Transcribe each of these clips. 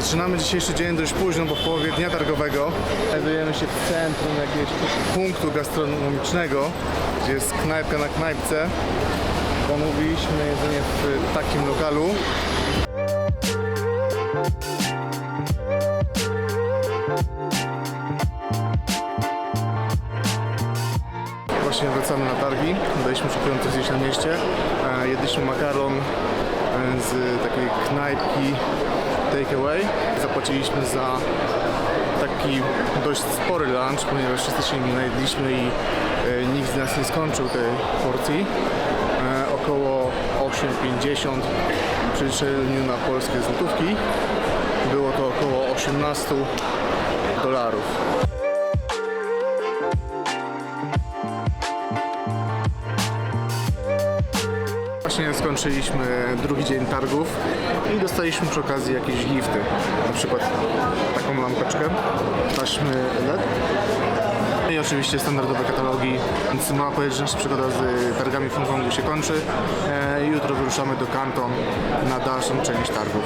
Zaczynamy dzisiejszy dzień dość późno, bo w połowie dnia targowego znajdujemy się w centrum jakiegoś punktu gastronomicznego, gdzie jest knajpka na knajpce. Zamówiliśmy jedzenie w takim lokalu. Właśnie wracamy na targi. Daliśmy coś zjeść na mieście. E, Jedliśmy makaron e, z takiej knajpki takeaway. Zapłaciliśmy za taki dość spory lunch, ponieważ wszyscy się nim najedliśmy i e, nikt z nas nie skończył tej porcji. E, Około 8,50 w przeliczeniu na polskie złotówki. Było to około 18 dolarów. Właśnie skończyliśmy drugi dzień targów i dostaliśmy przy okazji jakieś gifty. Na przykład taką lampeczkę, taśmy LED. I oczywiście standardowe katalogi, więc mała powiedzieć, że nasza przygoda z targami w Hongkongu się kończy. E, jutro wyruszamy do Canton na dalszą część targów.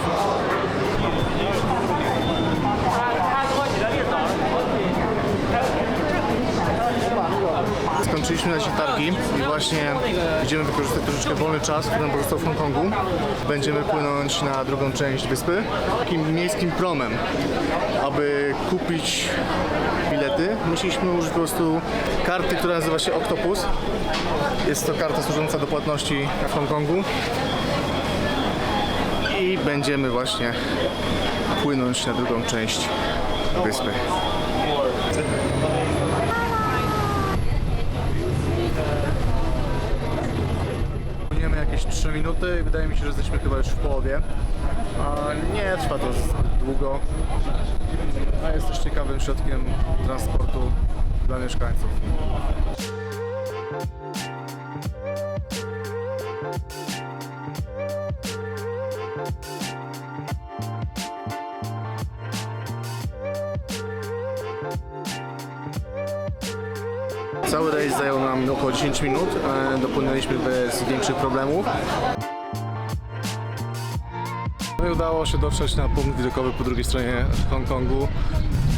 Skończyliśmy na targi i właśnie będziemy wykorzystać troszeczkę wolny czas, który nam pozostał w Hongkongu. Będziemy płynąć na drugą część wyspy takim miejskim promem. Aby kupić bilety, musieliśmy użyć po prostu karty, która nazywa się Octopus. Jest to karta służąca do płatności w Hongkongu. I będziemy właśnie płynąć na drugą część wyspy. Płyniemy jakieś 3 minuty i wydaje mi się, że jesteśmy chyba już w połowie. A nie trwa to zbyt długo, a jest też ciekawym środkiem transportu dla mieszkańców. Cały rejs zajął nam około 10 minut. e, Dopłynęliśmy bez większych problemów. No i udało się dotrzeć na punkt widokowy po drugiej stronie Hongkongu.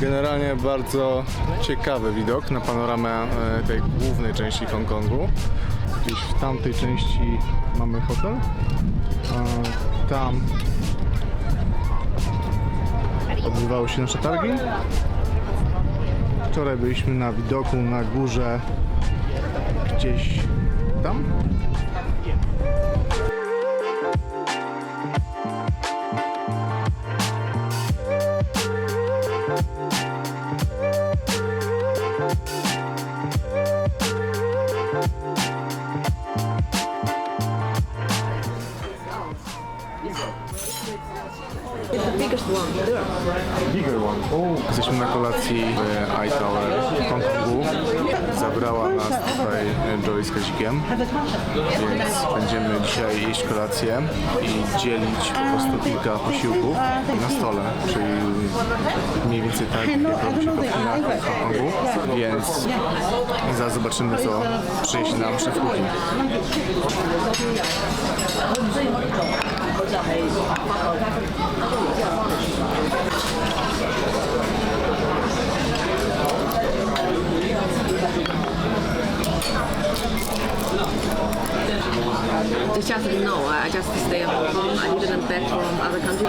Generalnie bardzo ciekawy widok na panoramę e, tej głównej części Hongkongu. Gdzieś w tamtej części mamy hotel. a Tam odbywały się nasze targi. Wczoraj byliśmy na widoku na górze gdzieś tam. Bigger one. Jesteśmy na kolacji w I Tower w Hongkongu. Zabrała nas tutaj Joy z Kazikiem, więc będziemy dzisiaj jeść kolację i dzielić po prostu kilka posiłków na stole, czyli mniej więcej tak jak robi się to w Hongkongu, więc zaraz zobaczymy co przyniesie nam szef kuchni. no, I just stay at home. I didn't back from other countries.